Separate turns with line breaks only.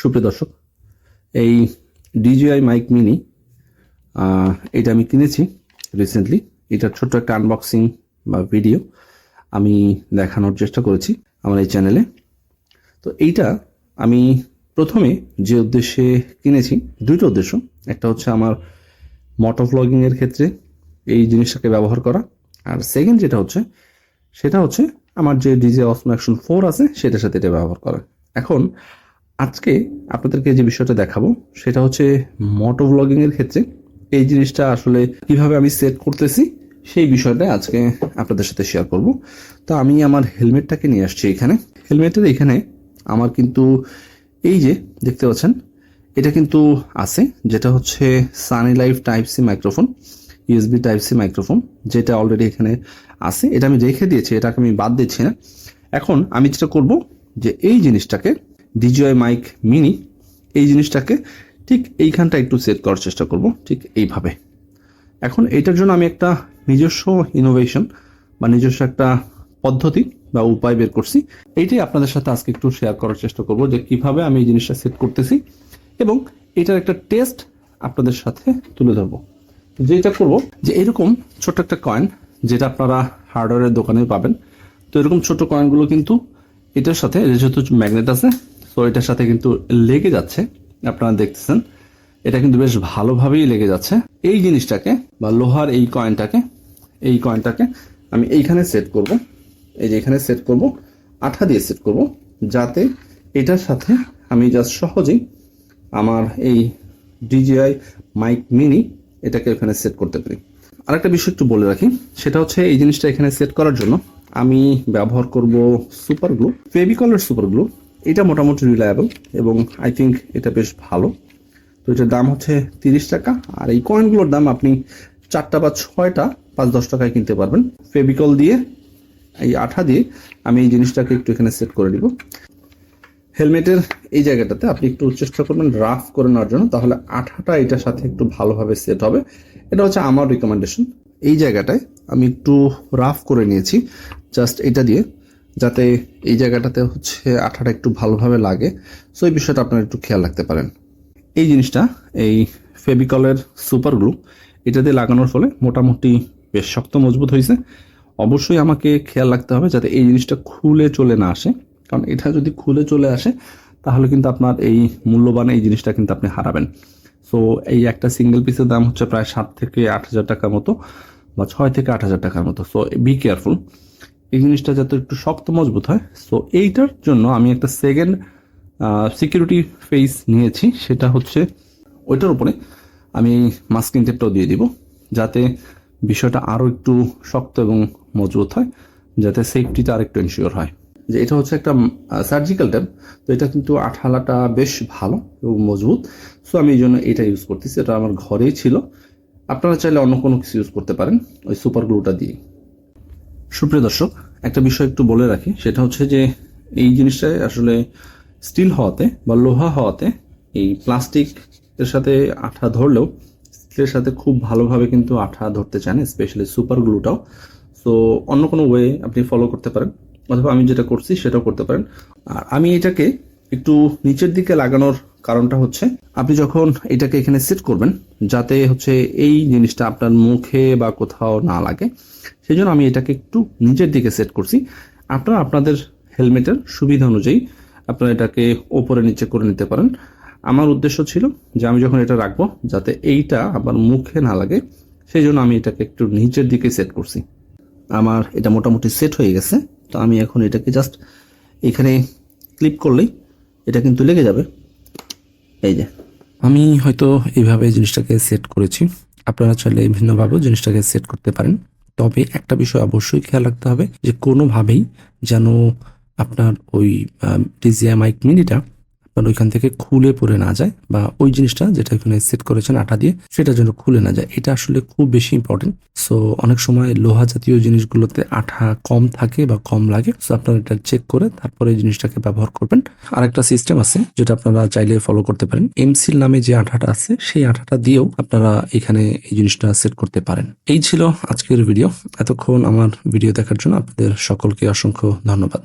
সুপ্রিয় দর্শক, এই ডিজিআই মাইক মিনি এটা আমি কিনেছি রিসেন্টলি এটা ছোট্ট একটা আনবক্সিং বা ভিডিও আমি দেখানোর চেষ্টা করেছি আমার এই চ্যানেলে তো এইটা আমি প্রথমে যে উদ্দেশ্যে কিনেছি দুটো উদ্দেশ্য। একটা হচ্ছে আমার মোটো ব্লগিংয়ের ক্ষেত্রে এই জিনিসটাকে ব্যবহার করা। আর সেকেন্ড যেটা হচ্ছে, সেটা হচ্ছে আমার যে ডিজে অসমো অ্যাকশন ফোর আছে, সেটার সাথে এটা ব্যবহার করা। এখন আজকে আপনাদেরকে যে বিষয়টা দেখাবো, সেটা হচ্ছে মোটো ব্লগিংয়ের ক্ষেত্রে এই জিনিসটা আসলে কীভাবে আমি সেট করতেছি, সেই বিষয়টা আজকে আপনাদের সাথে শেয়ার করব। তো আমি আমার হেলমেটটাকে নিয়ে আসছি এখানে। হেলমেটের এখানে আমার কিন্তু এই যে, দেখতে পাচ্ছেন, এটা কিন্তু আছে, যেটা হচ্ছে Sunny life type C microphone USB type C microphone যেটা অলরেডি এখানে আছে। এটা আমি রেখে দিয়েছি, এটাকে আমি বাদ দিচ্ছি না। এখন আমি যেটা করব, যে এই জিনিসটাকে ডিজিআই মাইক মিনি, এই জিনিসটাকে ঠিক এইখানটা একটু সেট করার চেষ্টা করব, ঠিক এইভাবে। এখন এইটার জন্য আমি একটা নিজস্ব ইনোভেশন বা নিজস্ব একটা পদ্ধতি বা উপায় বের করছি। এইটাই আপনাদের সাথে আজকে একটু শেয়ার করার চেষ্টা করব যে কীভাবে আমি এই জিনিসটা সেট করতেছি এবং এটার একটা টেস্ট আপনাদের সাথে তুলে ধরবো। যেটা করব যে এরকম ছোট একটা কয়েন যেটা আপনারা হার্ডওয়্যারের দোকানে পাবেন। তো এরকম ছোট কয়েনগুলো কিন্তু এটার সাথে যেহেতু ম্যাগনেট আছে তো এটার সাথে কিন্তু লেগে যাচ্ছে। আপনারা দেখতেছেন, এটা কিন্তু বেশ ভালোভাবেই লেগে যাচ্ছে। এই জিনিসটাকে বা লোহার এই কয়েনটাকে এই কয়েনটাকে আমি এইখানে সেট করব। এই যে এখানে সেট করব, আঠা দিয়ে সেট করব, যাতে এটার সাথে আমি জাস্ট সহজেই আমার এই ডিজিআই মাইক মিনি এটাকে এখানে সেট করতে পারি। আরেকটা বিষয় একটু বলে রাখি, সেটা হচ্ছে এই জিনিসটা এখানে সেট করার জন্য আমি ব্যবহার করব সুপার গ্লু ফেভিকলের সুপার গ্লু এটা মোটামুটি রিলায়েবল এবং আই থিঙ্ক এটা বেশ ভালো। তো এটার দাম হচ্ছে তিরিশ টাকা। আর এই কয়েনগুলোর দাম আপনি চারটা বা ছয়টা, পাঁচ দশ টাকায় কিনতে পারবেন। ফেভিকল দিয়ে, এই আঠা দিয়ে আমি এই জিনিসটাকে একটু এখানে সেট করে দিব হেলমেটের এই জায়গাটাতে আপনি একটু চেষ্টা করবেন রাফ করে নেওয়ার জন্য। তাহলে আঠাটা এটার সাথে একটু ভালোভাবে সেট হবে। এটা হচ্ছে আমার রিকমেন্ডেশন এই জায়গাটায় আমি একটু রাফ করে নিয়েছি। জাস্ট এটা দিয়ে। যাতে এই জায়গাটাতে হচ্ছে আঠাটা একটু ভালোভাবে লাগে। সো এই বিষয়টা আপনারা একটু খেয়াল রাখতে পারেন। এই জিনিসটা, এই ফেবিকলের সুপার গ্লু, এটা দিয়ে লাগানোর ফলে মোটামুটি বেশ শক্ত, মজবুত হয়েছে। অবশ্যই আমাকে খেয়াল রাখতে হবে যাতে এই জিনিসটা খুলে চলে না আসে। কারণ এটা যদি খুলে চলে আসে, তাহলে কিন্তু আপনার এই মূল্যবান এই জিনিসটা কিন্তু আপনি হারাবেন। সো এই একটা সিঙ্গেল পিসের দাম হচ্ছে প্রায় সাত থেকে আট হাজার টাকার মতো বা ছয় থেকে আট হাজার টাকার মতো। সো বি কেয়ারফুল এই জিনিসটা যাতে একটু শক্ত, মজবুত হয়। সো এইটার জন্য আমি একটা সেকেন্ড সিকিউরিটি ফেস নিয়েছি। সেটা হচ্ছে ওইটার উপরে আমি মাস্কিং টেপটাও দিয়ে দিব, যাতে বিষয়টা আরও একটু শক্ত এবং মজবুত হয়, যাতে সেফটিটা আরেকটু এনশিওর হয়। যে এটা হচ্ছে একটা সার্জিক্যাল ট্যাপ তো এটা কিন্তু আঠালাটা বেশ ভালো এবং মজবুত। সো আমি এই জন্য এটা ইউজ করতেছি। এটা আমার ঘরেই ছিল। আপনারা চাইলে অন্য কোনো কিছু ইউজ করতে পারেন। ওই সুপার গ্লুটা দিয়ে সুপ্রিয় দর্শক, একটা বিষয় একটু বলে রাখি। সেটা হচ্ছে যে এই জিনিসটায় আসলে স্টিল হওয়াতে বা লোহা হওয়াতে এই প্লাস্টিক এর সাথে আঠা ধরলেও স্টিলের সাথে খুব ভালোভাবে কিন্তু আঠা ধরতে চান স্পেশালি সুপার গ্লুটাও সো অন্য কোনো ওয়ে আপনি ফলো করতে পারেন, অথবা আমি যেটা করছি সেটাও করতে পারেন। আর আমি এটাকে একটু নিচের দিকে লাগানোর কারণটা হচ্ছে আপনি যখন এটাকে এখানে সেট করবেন, যাতে হচ্ছে এই জিনিসটা আপনার মুখে বা কোথাও না লাগে সেই জন্য আমি এটাকে একটু নিচের দিকে সেট করছি। আপনারা আপনাদের হেলমেটের সুবিধা অনুযায়ী আপনারা এটাকে ওপরে নিচে করে নিতে পারেন। আমার উদ্দেশ্য ছিল যে আমি যখন এটা রাখব, যাতে এইটা আমার মুখে না লাগে সেই জন্য আমি এটাকে একটু নিচের দিকে সেট করছি। আমার এটা মোটামুটি সেট হয়ে গেছে, তো আমি এখন এটাকে জাস্ট এখানে ক্লিক করলেই এটা কিন্তু লেগে যাবে। এই যে।
আমি হয়তো এইভাবে জিনিসটাকে সেট করেছি। আপনারা চাইলে ভিন্নভাবেও জিনিসটাকে সেট করতে পারেন। তবে একটা বিষয় অবশ্যই খেয়াল রাখতে হবে যে কোনোভাবেই যেন আপনার ওই মাইক মিনিটা আপনার ওইখান থেকে খুলে পড়ে না যায় বা ওই জিনিসটা যেটা এখানে সেট করেছেন আটা দিয়ে সেটা যেন খুলে না যায়। এটা আসলে খুব বেশি ইম্পর্টেন্ট সো অনেক সময় লোহা জাতীয় জিনিসগুলোতে আঠা কম থাকে বা কম লাগে। সো আপনারা এটা চেক করে তারপরে এই জিনিসটাকে ব্যবহার করবেন। আর একটা সিস্টেম আছে যেটা আপনারা চাইলে ফলো করতে পারেন। এমসিল নামে যে আঠাটা আছে, সেই আঠাটা দিয়েও আপনারা এখানে এই জিনিসটা সেট করতে পারেন। এই ছিল আজকের ভিডিও এতক্ষণ আমার ভিডিও দেখার জন্য আপনাদের সকলকে অসংখ্য ধন্যবাদ।